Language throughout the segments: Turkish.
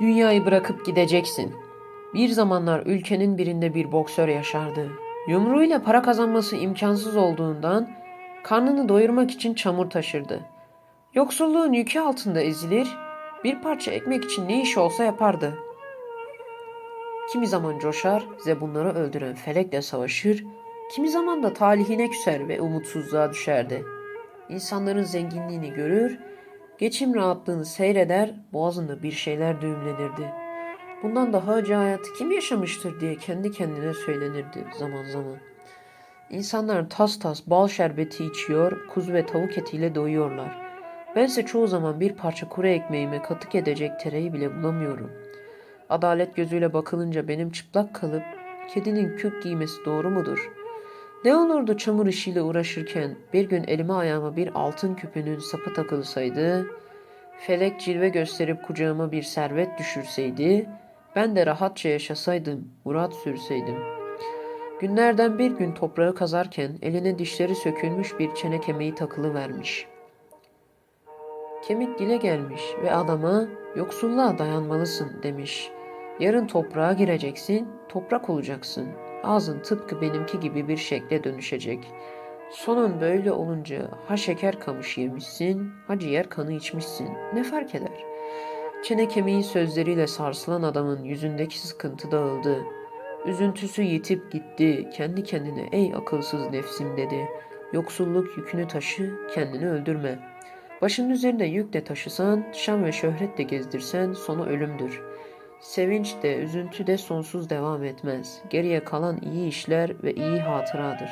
Dünyayı bırakıp gideceksin. Bir zamanlar ülkenin birinde bir boksör yaşardı. Yumruğuyla para kazanması imkansız olduğundan karnını doyurmak için çamur taşırdı. Yoksulluğun yükü altında ezilir, bir parça ekmek için ne iş olsa yapardı. Kimi zaman coşar, zebunları öldüren felekle savaşır, kimi zaman da talihine küser ve umutsuzluğa düşerdi. İnsanların zenginliğini görür, geçim rahatlığını seyreder, boğazında bir şeyler düğümlenirdi. Bundan daha acı hayatı kim yaşamıştır diye kendi kendine söylenirdi zaman zaman. İnsanlar tas tas bal şerbeti içiyor, kuzu ve tavuk etiyle doyuyorlar. Bense çoğu zaman bir parça kuru ekmeğime katık edecek tereyi bile bulamıyorum. Adalet gözüyle bakılınca benim çıplak kalıp kedinin kürk giymesi doğru mudur? Ne olurdu çamur işiyle uğraşırken bir gün elime ayağıma bir altın küpünün sapı takılsaydı, felek cilve gösterip kucağıma bir servet düşürseydi, ben de rahatça yaşasaydım, murat sürseydim. Günlerden bir gün toprağı kazarken eline dişleri sökülmüş bir çene kemiği takılı vermiş. Kemik dile gelmiş ve adama yoksulluğa dayanmalısın demiş. Yarın toprağa gireceksin, toprak olacaksın. Ağzın tıpkı benimki gibi bir şekle dönüşecek. Sonun böyle olunca ha şeker kamış yemişsin, ha ciğer kanı içmişsin. Ne fark eder? Çene kemiği sözleriyle sarsılan adamın yüzündeki sıkıntı dağıldı. Üzüntüsü yitip gitti. Kendi kendine ey akılsız nefsim dedi. Yoksulluk yükünü taşı, kendini öldürme. Başının üzerinde yük de taşısan, şan ve şöhret de gezdirsen sonu ölümdür. Sevinç de, üzüntü de sonsuz devam etmez. Geriye kalan iyi işler ve iyi hatıradır.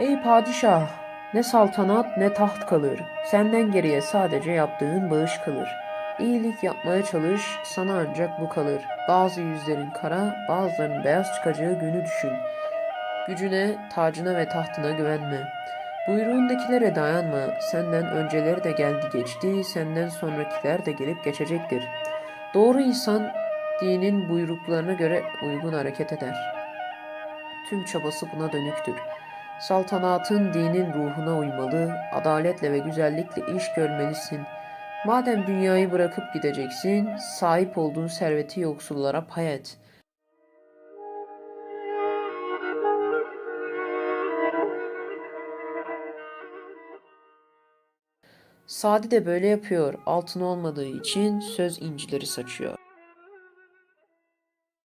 Ey padişah! Ne saltanat ne taht kalır. Senden geriye sadece yaptığın bağış kalır. İyilik yapmaya çalış, sana ancak bu kalır. Bazı yüzlerin kara, bazılarının beyaz çıkacağı günü düşün. Gücüne, tacına ve tahtına güvenme. Buyruğundakilere dayanma. Senden önceleri de geldi geçti, senden sonrakiler de gelip geçecektir. Doğru insan dinin buyruklarına göre uygun hareket eder. Tüm çabası buna dönüktür. Saltanatın dinin ruhuna uymalı, adaletle ve güzellikle iş görmelisin. Madem dünyayı bırakıp gideceksin, sahip olduğun serveti yoksullara pay et. Sadi de böyle yapıyor. Altın olmadığı için söz incileri saçıyor.